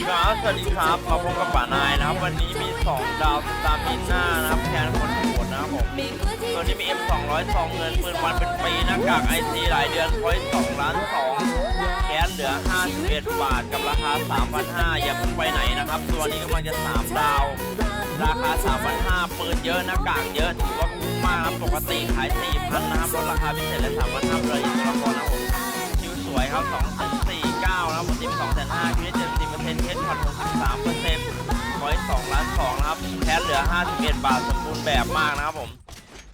ครับสวัสดีครับมาพบกับป่านายนะครับ วันนี้มี 2 ดาวสตาร์มิน่านะครับแทนคนโหดนะครับผมส่วนนี้มี M 200 2เงินปืนวันเป็นปีหน้ากากไอซีหลายเดือนพอย2ล้าน2แคสเหลือ 51 บาทกับราคา 3,500 อย่าเพิ่งไปไหนนะครับ ตัวนี้กำลังจะ 3 ดาว ราคา 3,500ปืนเยอะหน้ากากเยอะถือว่าคุ้มมากครับปกติขาย4,000นะครับลดราคาพิเศษเลย3,500เลยตัวละครนะครับผมคิวสวยครับ2ถึง49นะครับ ผมทีม2แต่5คิวได้70เปอร์เซ็นต์เฮดช็อต63เปอร์เซ็นต์พอย2ล้าน2นะครับแคสเหลือ51บาทสมบูรณ์แบบมากนะครับผม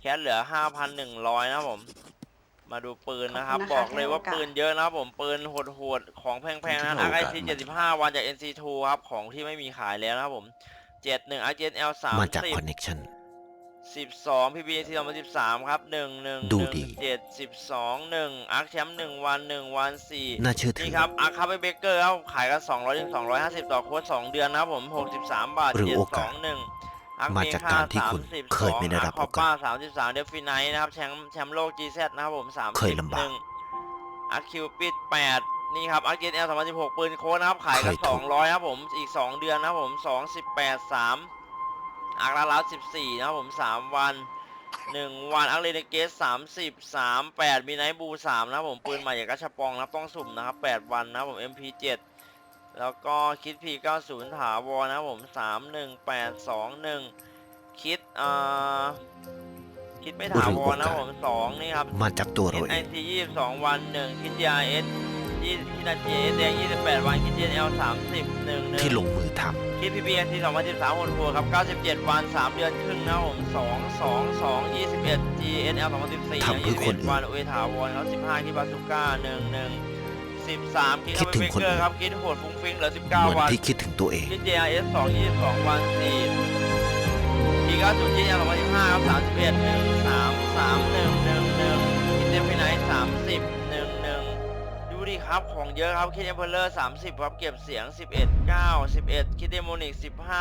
แคสเหลือ5,100นะครับผม มาดูปืนนะครับ ขอบคุณนะคะบอกเลยว่าให้โอกาส ปืนเยอะนะครับผมปืนโหดๆของแพงๆนะให้อาร์โอกาไอสซีมาจาก75วันจาก NC2 ครับของที่ไม่มีขายแล้วนะครับผม71 r g n l 3มาจากคอนเน็ชัน สิบสองพีบีทีสองพันสิบสามครับหนึ่งหนึ่งดูดีเจ็ดสิบสองหนึ่งอาร์คแชมป์หนึ่งวันหนึ่งวันสี่น่าเชื่อถืนี่อครับอาร์คาเบเกอร์ครับขายกันสองร้อยถึงสองร้อยห้าสิบต่อโค้ดสองเดือนนะครับผมหกสิบสามบาทหรือเจ็ดโอสกาอสงหนึ่งมาจากการที่คุณเคยไม่ได้รับคอโอกาสป้าสามสิบสามเดฟฟิไนนะครับแชมป์แชมป์โลกจีแซนะครับผมสามเคยลำบากหนึ่งอาร์คิวปิดแปดนี่ครับอาร์เกนเอลสองพันสิบหกปืนโค้ดนะครับขายกันเคยสถูอกงร้อยครับผมอีกสองเดือนนะครับผมสองสิบแปดสาม อาร์คลาลาสิบสี่นะครับผมสามวันหนึ่งวันอาร์เรนเกสสามสิบสามแปดมีไนท์บูสามนะครับผมปืนใหม่จากกัชปองนะครับต้องสุ่มนะครับแปดวันนะครับผม MP เจ็ดแล้วก็คิด P เก้าศูนย์ถาวรนะครับผมสามหนึ่งแปดสองหนึ่งคิดอ่าคิดไม่ถาวรนะครับผมสองนี่ครับ มาจากตัวคิเราดเอไองซียี่สิบสองวันหนึ่ งคิด GRS ยี่คิด GRS แดงยี่สิบแปดวันคิด GNL สามสิบหนึ่งหนึ่งที่ลงมือทคิด PBN ที่2013โหดหัวครับ97วัน3เดือนครึ่งนะครับผม2 2 2 21 GNL 2014ทำเพื่อคนอื่นวันโอเอถาวรครับ15คิดบาสุก้า11 13คิดคิดถึงเบคนเกอื่อร์นครับคิดโหดฟุ้งฟิ้งเหลือำเหมื19อนวันที่คิดถึงตัวเองคิด JRS 2 22วัน4คิด90 GNL 2015ครับ31 1 3 3 1 1 1คิดเดฟไฟไนท์30 1 1ดูดิ ครับของเยอะครับคิดเอมเพลเลอร์30ครับเก็บเสียง11 9 11คิดเดโมนิก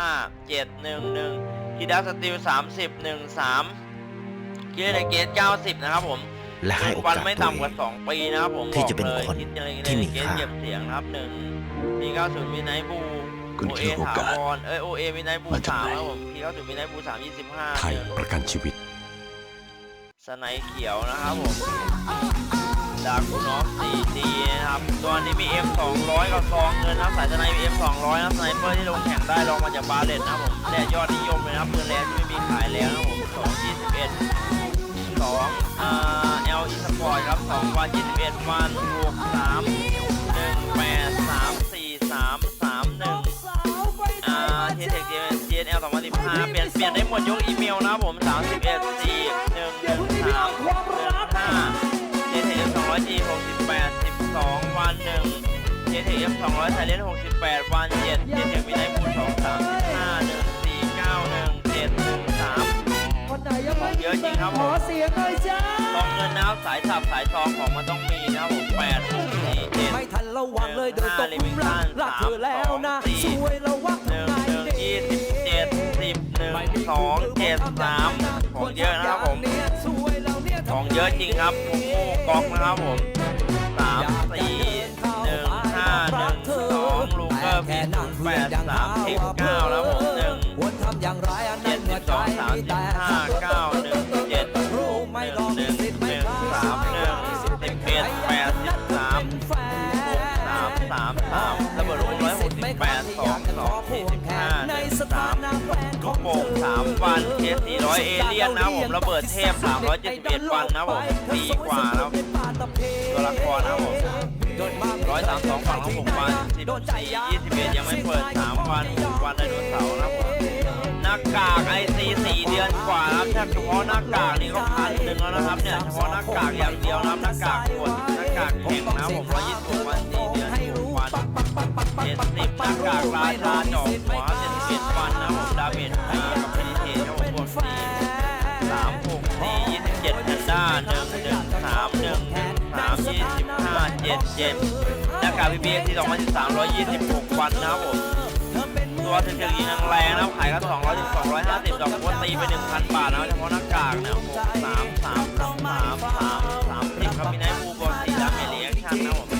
15 7 1 1คิดดัสสติล30 1 3คิดเดเกต90นะครับผมและให้โอวันกาสไม่ตัวต่ำเอกว่าง2ปีนะครับผมที่จะเป็นบอกลยคนคิดเดที่มีเกตค่าเก็บเสียงนะครับ1พี90มีไนท์บูคุณโอเอคือโอถากาสวรเอ้ยโอเอมีไนท์บูมาจากสามไหนครับผมพี90มีไนท์บู3 25ไทยหนึ่งประกันชีวิต สไนเขียวนะครับผม ดาคุณน้องสีดีนะครับตอนนี้มีเอ็มสองร้อยกับซองเงินนะสายทนายมีร้อยนะสไนเปอร์ที่ลงแข่งได้ลองมาจากบาเลตนะผมแร่ยอดนิยมเลยนะพื่อนแร่ที่ไม่มีขายแล้วนะผมสองยี่สิบเอ็ดสองเอลา L E Sport ครับสอ2วัน21วันบวก3 1 8 3 4 3 3 1อ่าม T-Tech GMS GSL 2015เอ็นเอสองวันสิบห้าเปลี่ยนเปลี่ยนได้หมดยกอีเมลนะผมสามสิบเอ็ดจี 68 12 วัน1 JTF 200ไซเลน68 วัน7 JTF วินัยบูล2 3 5 1 4 9 1 7 1 3 คนไหนยังไม่มีเยอะจริงครับผมขอเสียงหน่อยจ้า ทองเงินนะครับสายสับสายทองของมันต้องมีนะครับผม8 6 4 7 ไม่ทันระวังเลยเดินตกหลุมรักรักเธอแล้วนะสวยระวังหนึ่งหนึ่งยี่สิบเจ็ดสิบหนึ่งสองเจ็ดสามของเยอะนะครับผ ของเยอะจริงครับโมโม่กอกนะครับผมสามสี่หนึ่งห้าหนึ่งสองลูกเกอร์พีศูนย์แปดสามสิบเก้าแล้วผมหนึ่งควรทำอย่างไรอันเจ็นั้ดนสิเมื่บอสใจองสามสิบ สิบแปดสองสองสี่สิบห้าหนึ่งสามลูกโป่ง3วันเคส400เอเลี่ยนนะผมระเบิดเทพ371วันนะผมปีกว่าแล้วตัวละครนะครับผม132ฝั่งของผมวัน14 21ยังไม่เปิด3วัน6วันไดโนเสาร์นะผมหน้ากากไอซี4เดือนกว่าครับแค่เฉพาะหน้ากากนี่ก็พันหนึ่งแล้วนะครับเนี่ยเฉพาะหน้ากากอย่างเดียวนะครับหน้ากากกดหน้ากากแข็งนะผม126วัน4เดื หน้ากากราชาจอกหัวเจ็ดสิบเอ็ดวันนะผมดาเมจอ่ากับพนิเทนครับผมบวกสี่สามหกสี่ยี่สิบเจ็ดแพนด้าหนึ่งหนึ่งสามหนึ่งหนึ่งสามยี่สิบห้าเจ็ดเจ็ดหน้ากากพีบีที่สองพันสิบสามร้อยยี่สิบหกวันนะผมตัวถึงจะยิงแรงนะขายกันสองร้อยถึงสองร้อยห้าสิบดอกโคตตีไปหนึ่งพันบาทนะเฉพาะหน้ากากเนี่ยหกสามสามสามสามสามสามสิบครับมีไนท์บูบอลสีดาเมจเรีแอคชั่นนะผม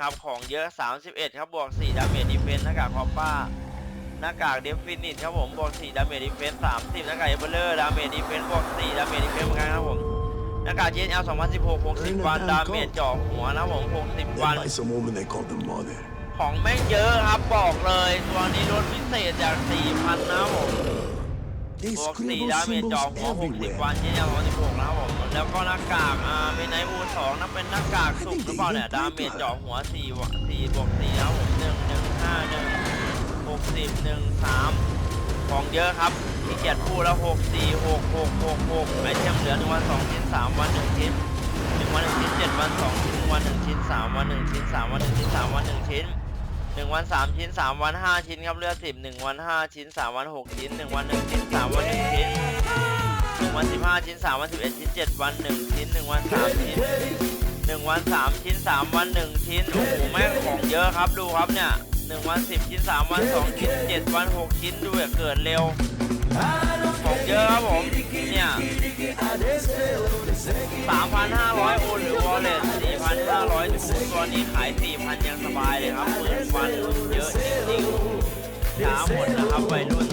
ครับ ของเยอะ 31 ครับบวก4ดาเมจดีเฟนหน้ากากคอปป้า หน้ากากเดฟฟินิตครับผมบวก4ดาเมจดีเฟน30 หน้ากากเอเบอร์เลอร์ดาเมจดีเฟนบวก4ดาเมจดีเฟนเหมือนกันครับผม หน้ากาก GNL 2016 60 วันดาเมจเจ่อหัวนะครับผม60 วัน Then by some woman they called the mother. ของแม่งเยอะครับบอกเลย ตัวนี้ลดพิเศษจาก 4,000 นะครับผม They บวก scribble 4ดาเมจจอ symbols หัว60วัน everywhere. ยี่ย16นะครับผมแล้วก็หน้ากากอ่าเป็นไนบูสองนั่นเป็นหน้ากากสุกหรือเปล่าเนี่ยดาเมจจอหัว4วัน4บวก4นะครับผม1 1 5 1 60 1 3ของเยอะครับที่เกียรพูดแล้ว6 4 6 6 6 6ไม่เทียมเหลือ1วัน2ชิ้น3วัน1ชิ้น1วัน1ชิ้น7วัน2ชิ้นวัน1ชิ้น3วัน1ชิ้น3วัน1ชิ้น3วัน1ชิ้น หนึ่งวันสามชิ้นสามวันห้าชิ้นครับเลือดสิบหนึ่งวันห้าชิ้นสามวันหกชิ้นหนึ่งวันหนึ่งชิ้นสามวันหนึ่งชิ้นหนึ่งวันสิบห้าชิ้นสามวันสิบเอ็ดชิ้นเจ็ดวันหนึ่งชิ้นหนึ่งวันสามชิ้นหนึ่งวันสามชิ้นสามวันหนึ่งชิ้นโอ้โหแม่งของเยอะครับดูครับเนี่ยหนึ่งวันสิบชิ้นสามวันสองชิ้นเจ็ดวันหกชิ้นดูอย่าเกิดเร็วของเยอะครับผมเนี่ย3,500โอนห้ารือ wallet 4,500ถูก ตัวนี้ขาย4,000ยังสบายเลยครับหมื่นวันเยอะจริงๆช้าหมดนะครับวัยรุ่น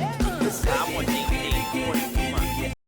ช้าหมดจริง